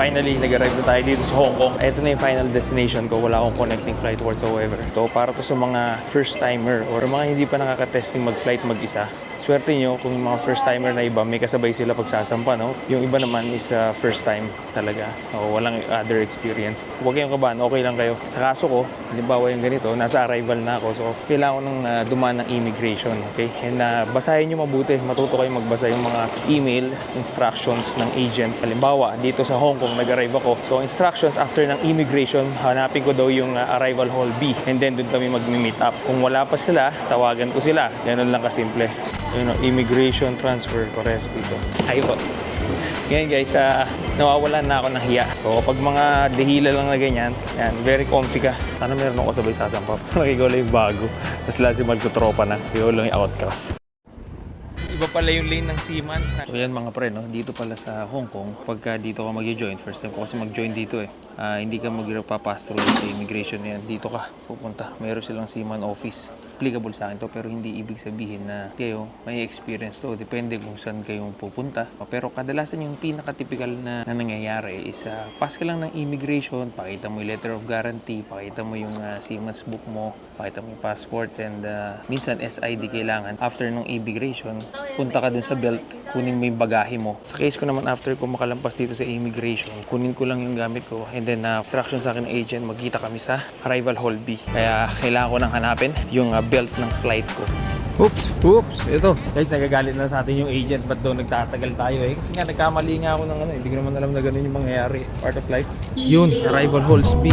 finally, nag-arrive na tayo dito sa Hong Kong. Ito na yung final destination ko. Wala akong connecting flight whatsoever. Ito, para to sa mga first-timer or mga hindi pa nakaka-testing mag-flight mag-isa. Swerte nyo kung yung mga first-timer na iba, may kasabay sila pagsasampa, no? Yung iba naman is uh, first time talaga. O, walang other experience. Huwag kayong kabahan, okay lang kayo. Sa kaso ko, halimbawa yung ganito, nasa arrival na ako. So, kailangan ko nang uh, dumaan ng immigration, okay? And uh, basahin nyo mabuti. Matuto kayo magbasa yung mga email instructions ng agent. Halimbawa, dito sa Hong Kong, nag-arrive ako. So, instructions after ng immigration, hanapin ko daw yung uh, arrival hall B. And then, doon kami mag-meet up. Kung wala pa sila, tawagan ko sila. Ganun lang kasimple. Yun, know, immigration transfer, parehas dito. Ay po. Ngayon guys, ah, nawawalan na ako ng hiya. So kapag mga dehila lang na ganyan, yan, very comfy ka. Sana meron ako sabay sasampap. Nakigaw lang yung bago. Tapos lahat si magtutropa na. Kigaw lang yung outcast. Iba pala yung lane ng Seaman. So yan mga pre, no? dito pala sa Hong Kong, pagka dito ka mag-join, first time ko kasi mag-join dito eh, ah, hindi ka magpapass through sa immigration yan. Dito ka pupunta. Meron silang Seaman office. Applicable sa akin to pero hindi ibig sabihin na kayo may experience to. Depende kung saan kayong pupunta. Pero kadalasan yung pinaka-typical na, na nangyayari is ah, pass ka lang ng immigration, pakita mo yung letter of guarantee, pakita mo yung ah, Seaman's book mo, pakita mo yung passport and ah, minsan SID kailangan. After ng immigration, punta ka dun sa belt, kunin mo yung bagahe mo. Sa case ko naman after ko makalampas dito sa immigration, kunin ko lang yung gamit ko and then na instruction sa akin ng agent, magkita kami sa arrival hall B. Kaya kailangan ko nang hanapin yung ah, belt ng flight ko. Oops, oops, ito. Guys, nagagalit na sa atin yung agent, ba't daw nagtatagal tayo eh? Kasi nga, nagkamali nga ako ng ano, hindi ko naman alam na ganun yung mangyayari. Part of life. Yun, arrival halls B.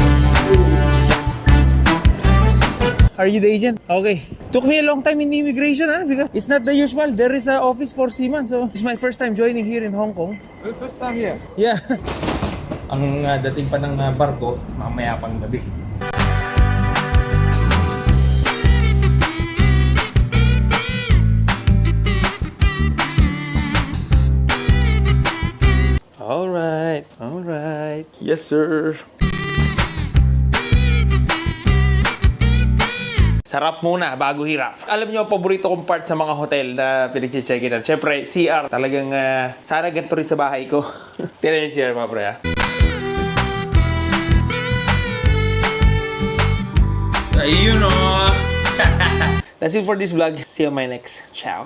Are you the agent? Okay. Took me a long time in immigration, huh? Because it's not the usual. There is a office for seaman. So, it's my first time joining here in Hong Kong. First time here. Yeah. Ang uh, dating pa ng uh, barko, mamaya pang gabi. Yes, sir. Sarap muna bago hirap. Alam niyo, paborito kong part sa mga hotel na pinag-check in. Siyempre, CR. Talagang ah, sana ganito rin sa bahay ko. Tignan niyo yung CR mga pre, ah. Ayun o. That's it for this vlog. See you on my next. Ciao.